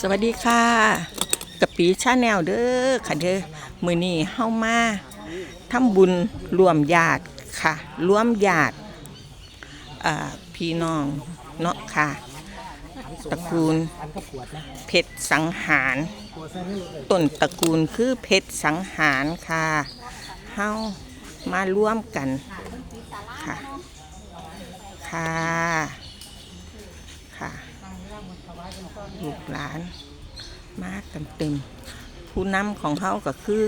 สวัสดีค่ะกะปีชาแนลเด้อค่ะเด้อมือนี้เฮามาทำบุญรวมญาติค่ะรวมญาติอ่าพี่น้องเนาะค่ะตระกูลเพชรสังหารต้นตระกูลคือเพชรสังหารค่ะเฮามาร่วมกันค่ะค่ะ ลูกหลานมากันเต็ม ผู้นำของเขาก็คือ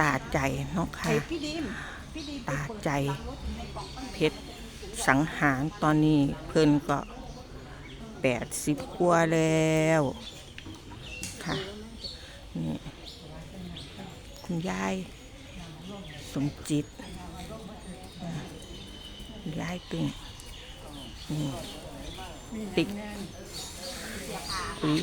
ตาใจเนาะค่ะตาใจเพชรสังหารตอนนี้เพิ่นก็แปดสิบกว่าแล้วค่ะนี่คุณยายสมจิตยายตึงนี่ติ๊ก ปุ๋ย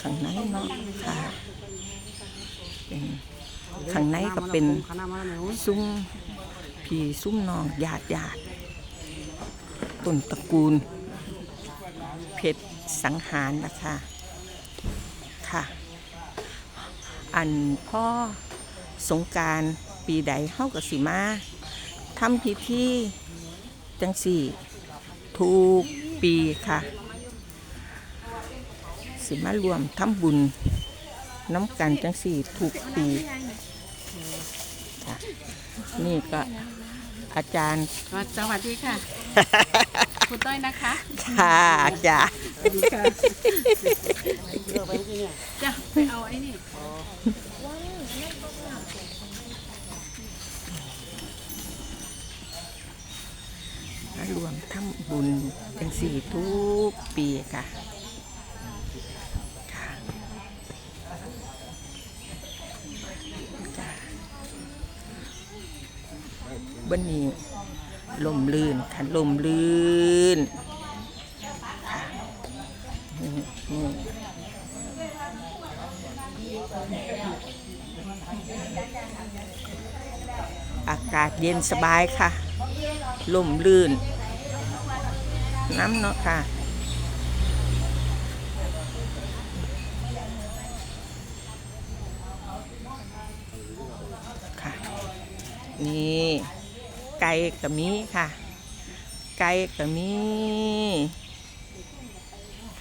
ข้างในเนาะค่ะเป็นข้างในก็เป็นซุ้มพี่ซุ้มน้องญาติญาติต้นตระกูล ชรสังหารนะคะค่ะ อันพ่อสงกรารปีใดเฮากับสิมาทำพิธีจังสี่ทุกปีค่ะ สิมารวมทำบุญน้ำกันจังสี่ทุกปีค่ะนี่ก็อาจารย์ สวัสดีค่ะ คุณต้อยนะคะ ค่ะจ้ะจะไปเอาไอ้นี่มารวมทำบุญจังสี่ทุกปีค่ะค่ะจ้ะวันนี้ลมลื่นค่ะลมลื่นค่ะนี่นี่ อากาศเย็นสบายค่ะ ลมลื่น น้ำเนาะค่ะค่ะ นี่ไก่กับมีค่ะ ไก่กับมี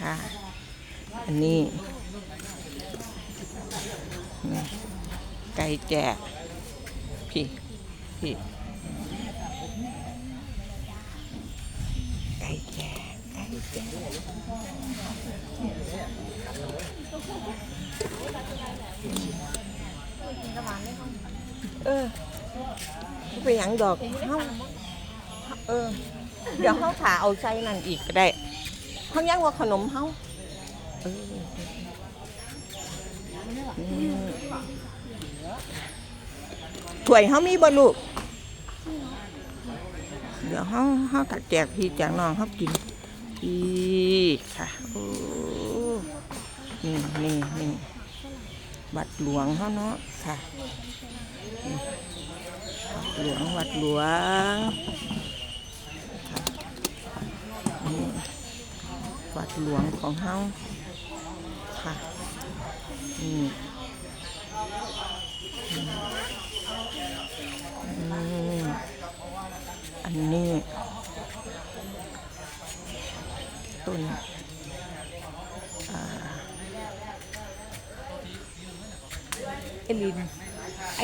ค่ะ อันนี้นไก่แจกพี่พี่ไก่แก่ไก่แก่เออไปหยังดอกเฮาเออ เดี๋ยวเฮาขาเอาใส่นั่นอีกก็ได้เฮายังว่าขนมเฮา เออถ้วยเฮามีบ่ลูก เดี๋ยวเขาเขาตัดแจกพี่แจกน้องเขากินพี่ค่ะโอ้นี่นี่นี่วัดหลวงเขาเนาะค่ะวัดหลวงวัดหลวงนี่วัดหลวงของเขา ค่ะนี่อืมอืมอันนี้ต้นอ่าไอลินไอ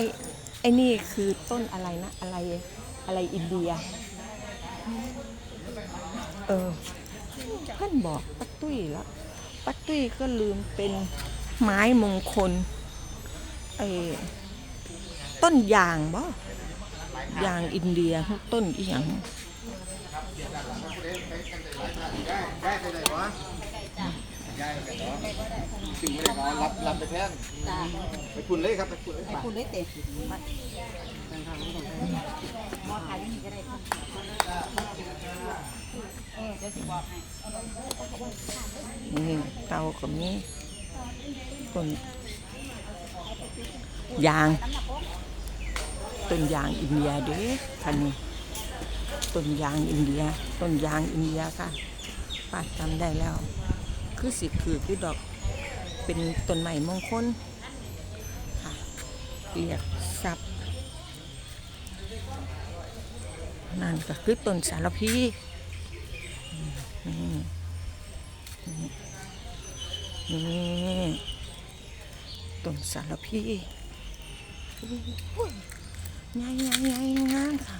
ไอนี่คือต้นอะไรนะอะไรอะไรอินเดีย เออเพื่อนบอกปาตุ้ยแล้ว ป้าตุ้ยก็ลืมเป็นไม้มงคลไอ้ต้นยางบ่ยางอินเดียต้นอีหยัง ถึงไม่ได้ขอรับรับไปแท่นไปคุณเลยครับไปคุณเลยให้คุณได้เตะมอถ่ายนี่ก็ได้นี่เตาก็มีต้นยางต้นยางอินเดียเด้คันนี้ต้นยางอินเดียต้นยางอินเดียค่ะป้าจำได้แล้ว คือสิคือคือดอกเป็นต้นไม้มงคลค่ะเรียกทรัพย์นั่นก็คือต้นสารพีนี่นี่ต้นสารพีโอ้ยใหญ่ใหญ่ใหญ่งามค่ะ